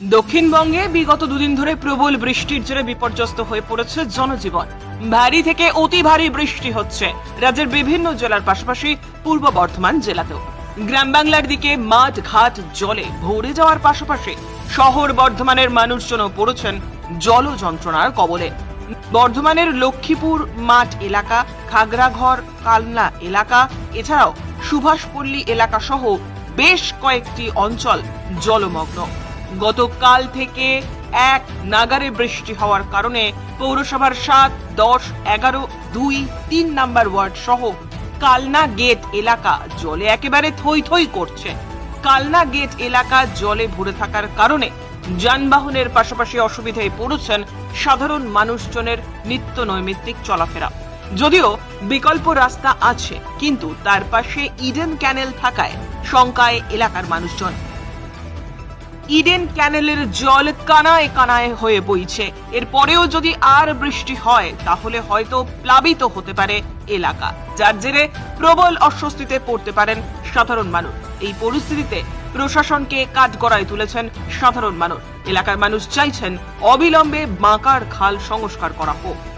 দক্ষিণবঙ্গে বিগত দুদিন ধরে প্রবল বৃষ্টির জেরে বিপর্যস্ত হয়ে পড়েছে জনজীবন। ভারী থেকে অতি ভারী বৃষ্টি হচ্ছে রাজ্যের বিভিন্ন জেলার পাশাপাশি পূর্ব বর্ধমান জেলাতেও। গ্রাম বাংলার দিকে মাঠ, ঘাট, জলে ভরে যাওয়ার পাশাপাশি শহর বর্ধমানের মানুষজনও পড়েছেন জল যন্ত্রণার কবলে। বর্ধমানের লক্ষ্মীপুর মাঠ এলাকা, খাগড়াঘর, কালনা এলাকা, এছাড়াও সুভাষপল্লী এলাকা সহ বেশ কয়েকটি অঞ্চল জলমগ্ন। গতকাল থেকে এক নাগারে বৃষ্টি হওয়ার কারণে পৌরসভার সাত, দশ, এগারো, দুই, তিন নাম্বার ওয়ার্ড সহ কালনা গেট এলাকা জলে একেবারে থই থই করছে। কালনা গেট এলাকা জলে ভরে থাকার কারণে যানবাহনের পাশাপাশি অসুবিধায় পড়েছেন সাধারণ মানুষজনের নিত্য নৈমিত্তিক চলাফেরা। যদিও বিকল্প রাস্তা আছে, কিন্তু তার পাশে ইডেন ক্যানেল থাকায় শঙ্কায় এলাকার মানুষজন। ইডেন ক্যানেলের জল কানায় কানায় হয়ে বইছে। এরপরেও যদি আর বৃষ্টি হয়, তাহলে হয়তো প্লাবিত হতে পারে এলাকা। যার জেরে প্রবল অস্বস্তিতে পড়তে পারেন সাধারণ মানুষ। এই পরিস্থিতিতে প্রশাসনকে কাজ কাঠগড়ায় তুলেছেন সাধারণ মানুষ। এলাকার মানুষ চাইছেন অবিলম্বে বাঁকার খাল সংস্কার করা হোক।